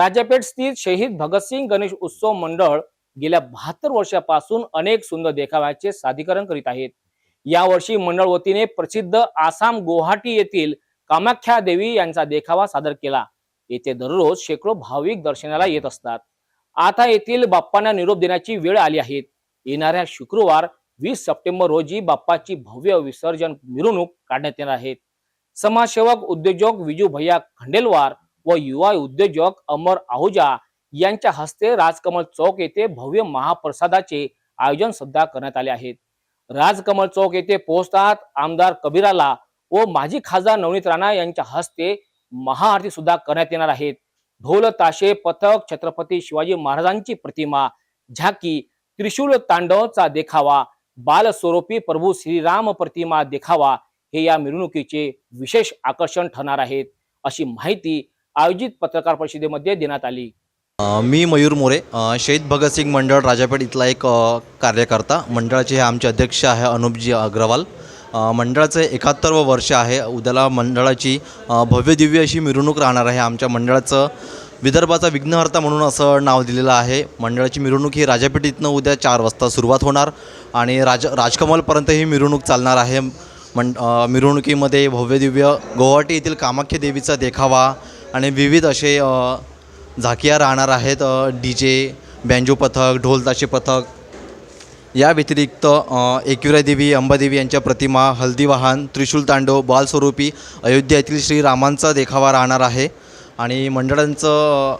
राजापेठ स्थित शहीद भगतसिंग गणेश उत्सव मंडळ गेल्या बहात्तर वर्षापासून अनेक सुंदर देखाव्याचे सादरीकरण करीत आहेत. यावर्षी मंडळ वतीने प्रसिद्ध आसाम गुवाहाटी येथील कामाख्या देवी यांचा देखावा सादर केला. येथे दररोज शेकडो भाविक दर्शनाला येत असतात. आता येथील बाप्पांना निरोप देण्याची वेळ आली आहे. येणाऱ्या शुक्रवार वीस सप्टेंबर रोजी बाप्पाची भव्य विसर्जन मिरवणूक काढण्यात येणार आहे. समाजसेवक उद्योजक विजू भैया खंडेलवार व युवा उद्योजक अमर आहुजा यांच्या हस्ते राजकमल चौक येथे भव्य महाप्रसादाचे आयोजन सुद्धा करण्यात आले आहेत. राजकमल चौक येथे पोहोचतात आमदार कबीराला व माजी खासदार नवनीत राणा यांच्या हस्ते महाआरती सुद्धा करण्यात येणार आहेत ढोल ताशे पथक छत्रपती शिवाजी महाराजांची प्रतिमा झाकी त्रिशूल तांडवचा देखावा बालस्वरूपी प्रभू श्रीराम प्रतिमा देखावा हे या मिरवणुकीचे विशेष आकर्षण ठरणार आहेत अशी माहिती आयोजित पत्रकार परिषदेमध्ये देण्यात आली. मी मयूर मोरे शहीद भगतसिंग मंडळ राजापेठ इथला एक कार्यकर्ता. मंडळाचे हे आमचे अध्यक्ष आहे अनुपजी अग्रवाल. मंडळाचं एकाहत्तरवं वर्ष आहे. उद्याला मंडळाची भव्यदिव्य भव्य दिव्य अशी मिरवणूक राहणार आहे. आमच्या मंडळाचं विदर्भाचा विघ्नहर्ता म्हणून असं नाव दिलेलं आहे. मंडळाची मिरवणूक ही राजापेठ इथनं उद्या चार वाजता सुरुवात होणार आणि राज राजकमलपर्यंत ही मिरवणूक चालणार आहे. मं मिरवणुकीमध्ये भव्य दिव्य गुवाहाटी येथील कामाख्या देवीचा देखावा आणि विविध असे झाकिया राहणार आहेत डी जे बँजो पथक ढोलताशे पथक. या व्यतिरिक्त अ, एकविरा देवी अंबादेवी यांच्या प्रतिमा हल्दी वाहन त्रिशूल तांडव बालस्वरूपी अयोध्या येथील श्रीरामांचा देखावा राहणार आहे. आणि मंडळांचं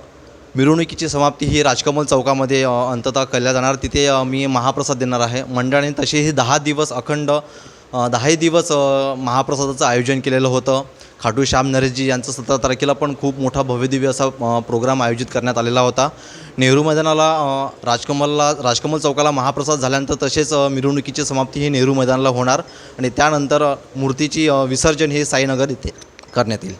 मिरवणुकीची समाप्ती ही राजकमल चौकामध्ये अंततः केल्या जाणार. तिथे मी महाप्रसाद देणार आहे. मंडळाने तसेही दहा दिवस अखंड दहाही दिवस महाप्रसादाचं आयोजन केलेलं होतं. खाटू श्याम नरेशजी यांचं सतरा तारखेला पण खूप मोठा भव्यदिव्य असा प्रोग्राम आयोजित करण्यात आलेला होता. नेहरू मैदानाला राजकमलला राजकमल चौकाला महाप्रसाद झाल्यानंतर तसेच मिरवणुकीची समाप्ती ही नेहरू मैदानाला होणार. आणि त्यानंतर मूर्तीची विसर्जन हे साईनगर इथे करण्यात येईल.